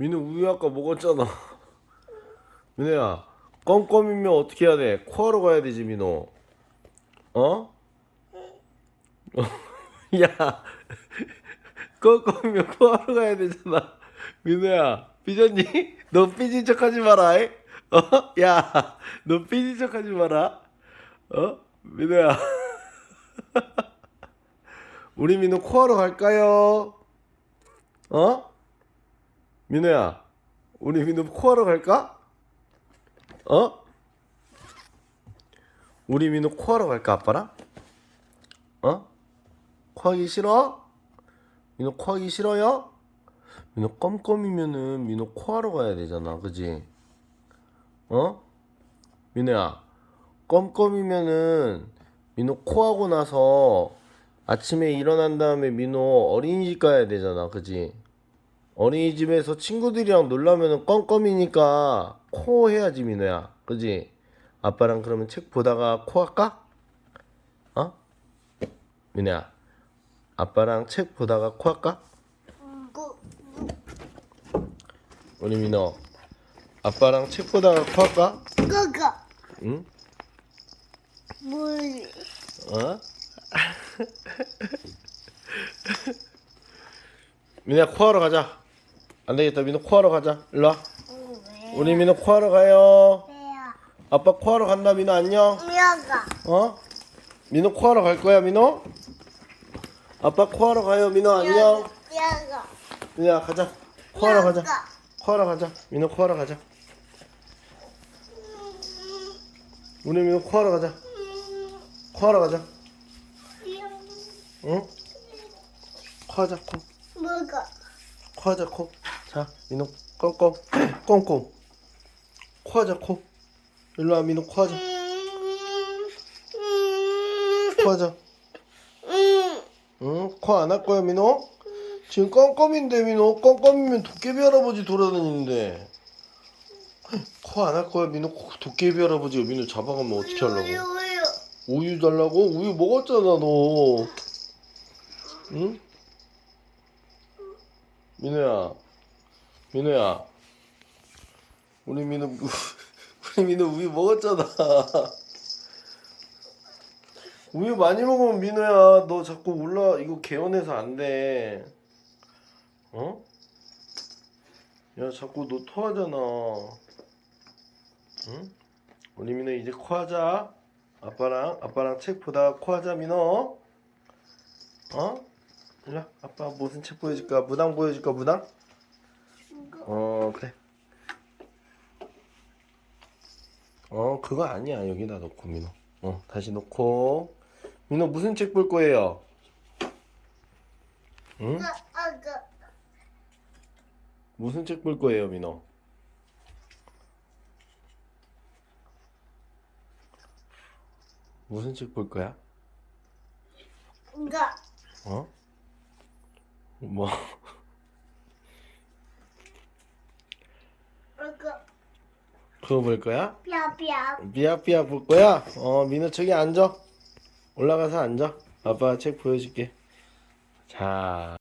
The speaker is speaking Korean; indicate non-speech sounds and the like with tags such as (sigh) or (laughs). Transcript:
민우 우유 아까 먹었잖아. (laughs) 민우야, 껌껌이면 어떻게 해야 돼? 코하러 가야 되지, 민우. 어? (laughs) 야, (laughs) 껌껌이면 코하러 가야 되잖아. 민우야, 삐졌니? 너 삐진 척하지 마라. 이. 어? 야, 너 삐진 척하지 마라. 어? 민우야. 우리 민우 코하러 갈까요? 어? 민우야, 우리 민우 코하러 갈까? 어? 우리 민우 코하러 갈까 아빠랑? 어? 코하기 싫어? 민우 코하기 싫어요? 민우 껌껌이면은 민우 코하러 가야 되잖아, 그지? 어? 민우야, 껌껌이면은 민우 코하고 나서 아침에 일어난 다음에 민우 어린이집 가야 되잖아, 그지? 어린이집에서 친구들이랑 놀라면은 껌껌이니까 코 해야지 민우야. 그지? 아빠랑 그러면 책 보다가 코 할까? 어? 민우야 아빠랑 책 보다가 코 할까? 구, 우리 민우 아빠랑 책 보다가 코 할까? 그거. 응? 물. 어? (laughs) 민우야 코하러 가자 안 되겠다. 민우 코하러 가자. 일로 와. 왜? 우리 민우 코하러 가요. 왜요? 아빠 코하러 간다 민우 안녕. 미아가. 어? 민호 코하러 갈 거야 민호? 아빠 코하러 가요 민호. 안녕. 미아가. 민호야 가자. 코하러 가자. 코하러 가자. 민호 코하러 가자. 우리 민호 코하러 가자. 코하러 가자. 응? 코하자 코. 뭐가? 코하자 코 자 민호 껌껌 껌껌 (clears throat) 코하자 코 일로 와 민호 코하자 코하자 응? 코 안 할 거야, 민호? 지금 껌껌인데, 민호? 껌껌이면 도깨비 할아버지 돌아다니는데. 코 안 할 거야, 민호? 코- 도깨비 할아버지가 민호 잡아가면 어떻게 하려고? 우유 달라고? 우유 먹었잖아, 너. 응? 민호야. 민호야. 우리 민호, 우- (laughs) 우리 민호 우유 먹었잖아. 우유 많이 먹으면 민호야, 너 자꾸 올라, 이거 개원해서 안 돼. 어? 야, 자꾸 너 토하잖아. 응? 우리 민호 이제 코하자. 아빠랑, 아빠랑 책 보다가 코하자, 민호. 어? 일로 와. 아빠 무슨 책 보여줄까? 무당 보여줄까, 무당? 어, 그래. 어, 그거 아니야. 여기다 놓고, 민호. 어, 다시 놓고. 민호 무슨 책 볼 거예요? 응? 아가 무슨 책 볼 거예요, 민호? 무슨 책 볼 거야? 가 어? 뭐? 아가 그거 볼 거야? 삐아삐아 삐약삐약 볼 거야? 어, 민호 저기 앉아. 올라가서 앉아. 아빠 책 보여줄게. 자.